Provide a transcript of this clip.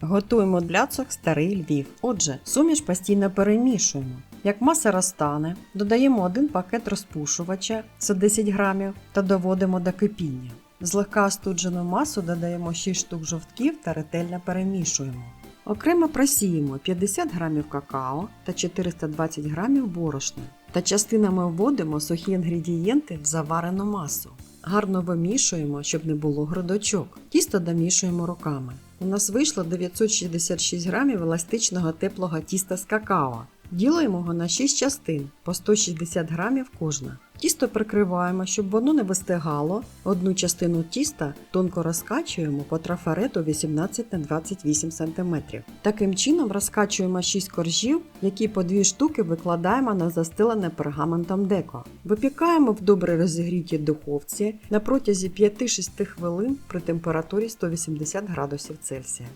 Готуємо для цих старий Львів. Отже, суміш постійно перемішуємо. Як маса розтане, додаємо один пакет розпушувача, це 10 грамів, та доводимо до кипіння. Злегка остуджену масу додаємо 6 штук жовтків та ретельно перемішуємо. Окремо просіємо 50 грамів какао та 420 грамів борошна та частинами вводимо сухі інгредієнти в заварену масу. Гарно вимішуємо, щоб не було грудочок. Тісто домішуємо руками. У нас вийшло 966 грамів еластичного теплого тіста з какао. Ділимо його на 6 частин по 160 грамів кожна. Тісто прикриваємо, щоб воно не вистигало. Одну частину тіста тонко розкачуємо по трафарету 18 на 28 см. Таким чином розкачуємо 6 коржів, які по 2 штуки викладаємо на застилене пергаментом деко. Випікаємо в добре розігрітій духовці на протязі 5-6 хвилин при температурі 180 градусів Цельсія.